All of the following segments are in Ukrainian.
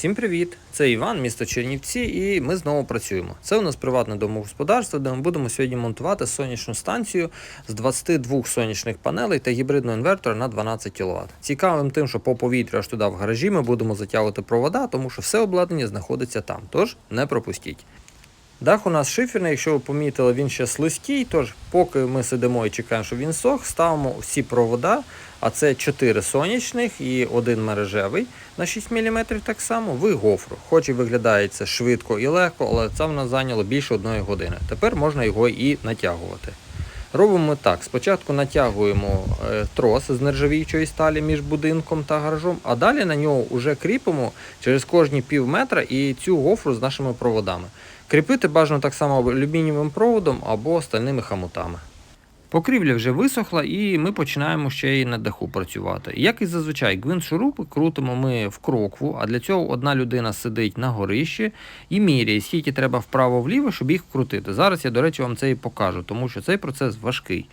Всім привіт! Це Іван, місто Чернівці, і ми знову працюємо. Це у нас приватне домогосподарство, де ми будемо сьогодні монтувати сонячну станцію з 22 сонячних панелей та гібридного інвертора на 12 кВт. Цікавим тим, що по повітрю аж туди в гаражі ми будемо затягувати провода, тому що все обладнання знаходиться там. Тож не пропустіть. Дах у нас шиферний, якщо ви помітили, він ще слизький, тож поки ми сидимо і чекаємо, щоб він сох, ставимо всі провода, а це 4 сонячних і один мережевий на 6 мм так само в гофру. Хоч і виглядає це швидко і легко, але це в нас зайняло більше 1 години. Тепер можна його і натягувати. Робимо так: спочатку натягуємо е, трос з нержавіючої сталі між будинком та гаражом, а далі на нього вже кріпимо через кожні пів метра і цю гофру з нашими проводами. Кріпити бажано так само алюмінієвим проводом або стальними хамутами. Покрівля вже висохла і ми починаємо ще й на даху працювати. Як і зазвичай, гвинт шурупи крутимо ми в крокву, а для цього одна людина сидить на горищі і міряє, скільки треба вправо-вліво, щоб їх вкрутити. Зараз я, до речі, вам це і покажу, тому що цей процес важкий.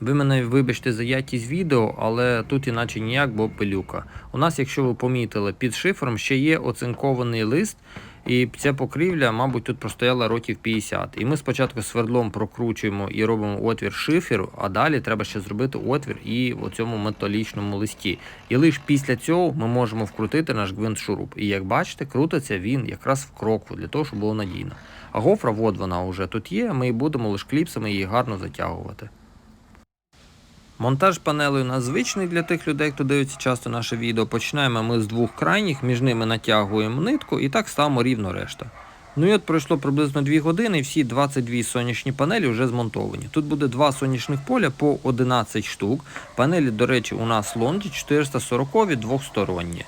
Ви мене вибачте за якість відео, але тут іначе ніяк, бо пилюка. У нас, якщо ви помітили, під шифром ще є оцинкований лист, і ця покрівля, мабуть, тут простояла років 50. І ми спочатку свердлом прокручуємо і робимо отвір шиферу, а далі треба ще зробити отвір і в цьому металічному листі. І лише після цього ми можемо вкрутити наш гвинт шуруп. І як бачите, крутиться він якраз в крокву для того, щоб було надійно. А гофра, от вона вже тут є. Ми будемо лише кліпсами її гарно затягувати. Монтаж панелей у нас звичний для тих людей, хто дивиться часто наше відео. Починаємо ми з двох крайніх, між ними натягуємо нитку і так ставимо рівно решта. Ну і от пройшло приблизно 2 години, і всі 22 сонячні панелі вже змонтовані. Тут буде два сонячних поля по 11 штук. Панелі, до речі, у нас лонді 440 двохсторонні.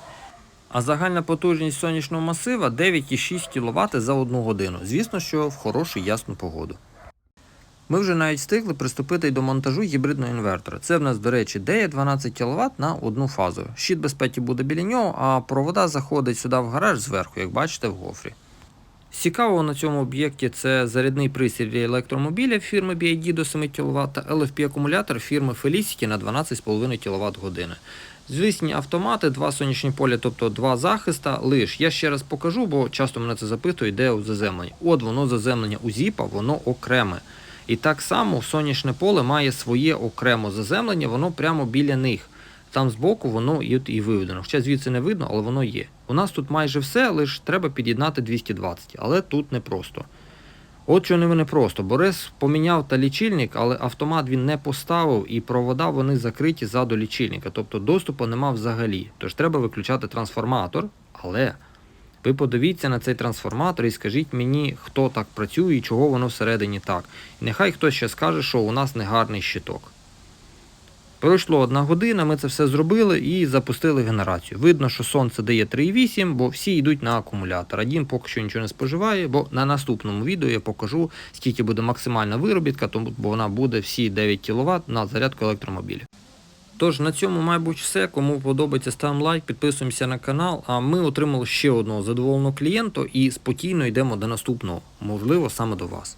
А загальна потужність сонячного масива 9,6 кВт за одну годину. Звісно, що в хорошу ясну погоду. Ми вже навіть встигли приступити й до монтажу гібридного інвертора. Це в нас, до речі, DE 12 кВт на одну фазу. Щит безпеки буде біля нього, а провода заходить сюди в гараж зверху, як бачите, в гофрі. Цікавого на цьому об'єкті це зарядний пристрій для електромобіля фірми BID до 7 кВт та LFP акумулятор фірми Felicity на 12,5 кВт години. Звісні автомати, два сонячні поля, тобто два захиста. Лиш я ще раз покажу, бо часто мене це запитують, де у заземлення. От воно заземлення у зіпа, воно окреме. І так само сонячне поле має своє окремо заземлення, воно прямо біля них. Там збоку воно і, виведено. Хоча звідси не видно, але воно є. У нас тут майже все, лише треба під'єднати 220, але тут не просто. От що не просто. Борис поміняв та лічильник, але автомат він не поставив, і провода вони закриті ззаду лічильника, тобто доступу нема взагалі. Тож треба виключати трансформатор, але. Ви подивіться на цей трансформатор і скажіть мені, хто так працює і чого воно всередині так. І нехай хтось ще скаже, що у нас негарний щиток. Пройшло одна година, ми це все зробили і запустили генерацію. Видно, що сонце дає 3,8, бо всі йдуть на акумулятор. Один поки що нічого не споживає, бо на наступному відео я покажу, скільки буде максимальна виробітка, тому бо вона буде всі 9 кВт на зарядку електромобіля. Тож на цьому, мабуть, все. Кому подобається, ставимо лайк, підписуємося на канал. А ми отримали ще одного задоволеного клієнта і спокійно йдемо до наступного, можливо, саме до вас.